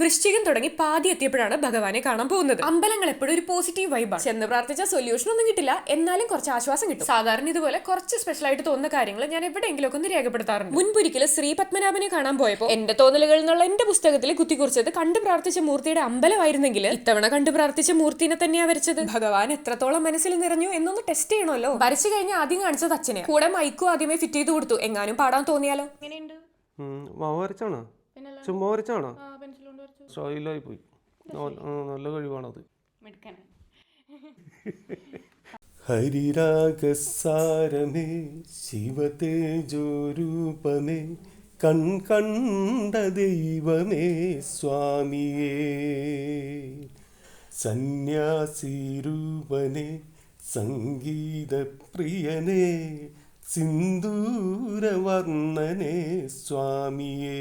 വൃശ്ചികം തുടങ്ങി പാതി എത്തിയപ്പോഴാണ് ഭഗവാനെ കാണാൻ പോകുന്നത്. അമ്പലങ്ങൾ എപ്പോഴും ഒരു പോസിറ്റീവ് വൈബാണ് ചെന്ന് പ്രാർത്ഥിച്ച സൊല്യൂഷൻ ഒന്നും കിട്ടില്ല. എന്നാലും കുറച്ച് ആശ്വാസം കിട്ടും. സാധാരണ ഇതുപോലെ കുറച്ച് സ്പെഷ്യൽ ആയിട്ട് തോന്നുന്ന കാര്യങ്ങൾ ഞാൻ എവിടെയെങ്കിലും ഒക്കെ ഒന്ന് രേഖപ്പെടുത്താറുണ്ട്. മുൻപൊരിക്കൽ ശ്രീ പത്മനാഭനെ കാണാൻ പോയപ്പോൾ എന്റെ തോന്നലുകൾ എന്നുള്ള എന്റെ പുസ്തകത്തിൽ കുത്തിക്കുറിച്ചത് കണ്ടു പ്രാർത്ഥിച്ച മൂർത്തിയുടെ അമ്പലമായിരുന്നെങ്കിൽ ഇത്തവണ കണ്ടു പ്രാർത്ഥിച്ച മൂർത്തിനെ തന്നെയാ വരച്ചത്. ഭഗവാൻ എത്രത്തോളം മനസ്സിൽ നിറഞ്ഞു എന്നൊന്ന് ടെസ്റ്റ് ചെയ്യണമല്ലോ. വരച്ചു കഴിഞ്ഞ ആദ്യം കാണിച്ചത് അച്ഛനെ കൂടെ മൈക്കും ആദ്യമേ ഫിറ്റ് ചെയ്ത് കൊടുത്തു. എങ്ങാനും പാടാൻ തോന്നിയാലോ? വരച്ചാണോ? ചുമ്മാ വരച്ചാണോ? സ്റ്റൈലായി പോയി നല്ല കഴിവാണത്. ഹരിരാഗസാരമേ ശിവതേജോരൂപമേ കൺ കണ്ട ദൈവമേ സ്വാമിയേ. സന്യാസിരൂപനെ സംഗീതപ്രിയനെ സിന്ദൂരവർണനെ സ്വാമിയേ.